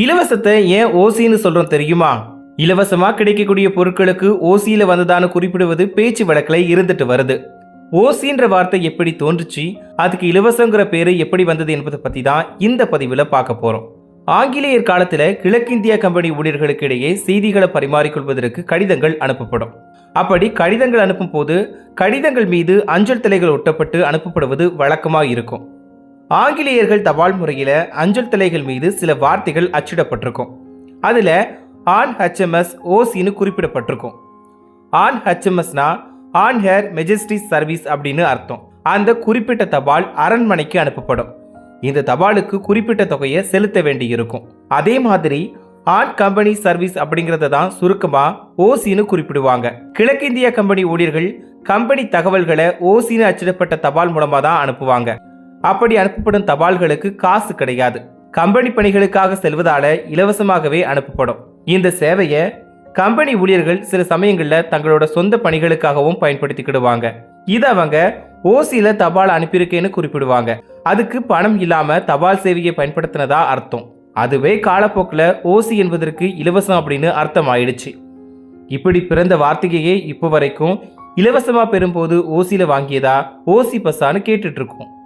இலவசத்தை ஏன் ஓசின்னு சொல்றோம் தெரியுமா? இலவசமா கிடைக்கக்கூடிய பொருட்களுக்கு ஓசியில வந்ததான்னு குறிப்பிடுவது பேச்சு வழக்கில் இருந்துட்டு வருது. ஓசின்ற வார்த்தை எப்படி தோன்றுச்சு? அதுக்கு இலவசங்கிற பேரு எப்படி வந்தது என்பதை பத்தி தான் இந்த பதிவில் பார்க்க போறோம். ஆங்கிலேயர் காலத்தில் கிழக்கிந்தியா கம்பெனி ஊழியர்களுக்கு இடையே செய்திகளை பரிமாறிக்கொள்வதற்கு கடிதங்கள் அனுப்பப்படும். அப்படி கடிதங்கள் அனுப்பும் போது கடிதங்கள் மீது அஞ்சல் தலைகள் ஒட்டப்பட்டு அனுப்பப்படுவது வழக்கமாக இருக்கும். ஆங்கிலேயர்கள் தபால் முறையில் அஞ்சல் தலைகள் மீது சில வார்த்தைகள் அச்சிடப்பட்டிருக்கும். அதில் ஆன் ஹெச்எம்எஸ் ஓசின்னு குறிப்பிடப்பட்டிருக்கும். ஆன் ஹெச்எம்எஸ்னா ஆன் ஹேர் மெஜஸ்டி சர்வீஸ் அப்படின்னு அர்த்தம். அந்த குறிப்பிட்ட தபால் அரண்மனைக்கு அனுப்பப்படும். இந்த தபாலுக்கு குறிப்பிட்ட தொகையை செலுத்த வேண்டியிருக்கும். அதே மாதிரி ஆன் கம்பெனி சர்வீஸ் அப்படிங்கிறத தான் சுருக்கமாக ஓசின்னு குறிப்பிடுவாங்க. கிழக்கிந்திய கம்பெனி ஊழியர்கள் கம்பெனி தகவல்களை ஓசின்னு அச்சிடப்பட்ட தபால் மூலமாக தான் அனுப்புவாங்க. அப்படி அனுப்பப்படும் தபால்களுக்கு காசு கிடையாது. கம்பெனி பணிகளுக்காக செல்வதால இலவசமாகவே அனுப்பப்படும். இந்த சேவையை கம்பெனி ஊழியர்கள் சில சமயங்களில் தங்களோட சொந்த பணிகளுக்காகவும் பயன்படுத்திக்கிடுவாங்க. இது அவங்க ஓசியில தபால் அனுப்பியிருக்கேன்னு குறிப்பிடுவாங்க. அதுக்கு பணம் இல்லாம தபால் சேவையை பயன்படுத்தினதா அர்த்தம். அதுவே காலப்போக்கில் ஓசி என்பதற்கு இலவசம் அப்படின்னு அர்த்தம் ஆயிடுச்சு இப்படி பிறந்த வார்த்தையே இப்போ வரைக்கும் இலவசமாக பெறும்போது ஓசியில் வாங்கியதா ஓசி பஸ்ஸான்னு கேட்டுட்ருக்கோம் இருக்கோம்.